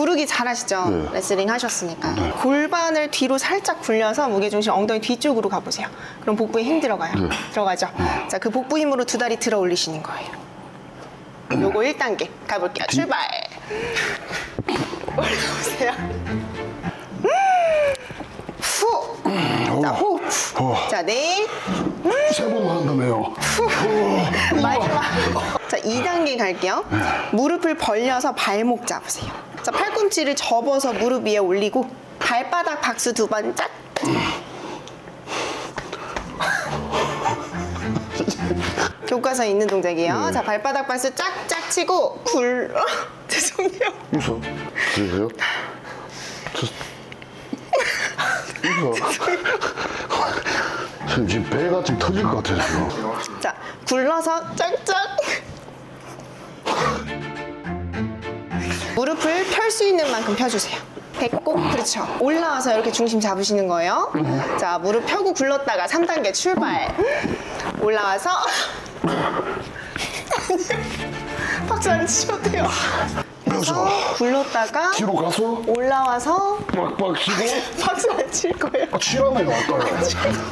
구르기 잘하시죠? 네. 레슬링 하셨으니까. 골반을 뒤로 살짝 굴려서 무게중심 엉덩이 뒤쪽으로 가보세요. 그럼 복부에 힘 들어가요. 네. 들어가죠? 자, 그 복부 힘으로 두 다리 들어 올리시는 거예요. 요거 1단계 가볼게요. 출발. 올라오세요. 후. 자, 호흡. 어. 자, 네. 세 번만 한다며요. 마지막. 자, 2단계 갈게요. 무릎을 벌려서 발목 잡으세요. 자, 팔꿈치를 접어서 무릎 위에 올리고 발바닥 박수 두 번 짝. 교과서에 있는 동작이에요. 자, 발바닥 박수 짝짝 치고 굴. 어, 죄송해요. 웃어. 그러세요? 저... 웃어. 선생님 지금 배가 지금 터질 것 같아요 지금. 자, 굴러서 짝짝. 무릎을 펼 수 있는 만큼 펴주세요. 배꼽, 그렇죠. 올라와서 이렇게 중심 잡으시는 거예요. 자, 무릎 펴고 굴렀다가 3단계 출발. 올라와서. 박수 안 치셔도 돼요. 그래서 굴렀다가 뒤로 가서 올라와서 빡빡 치고 박수 안 칠 거예요. 아, 치라며요 아까요.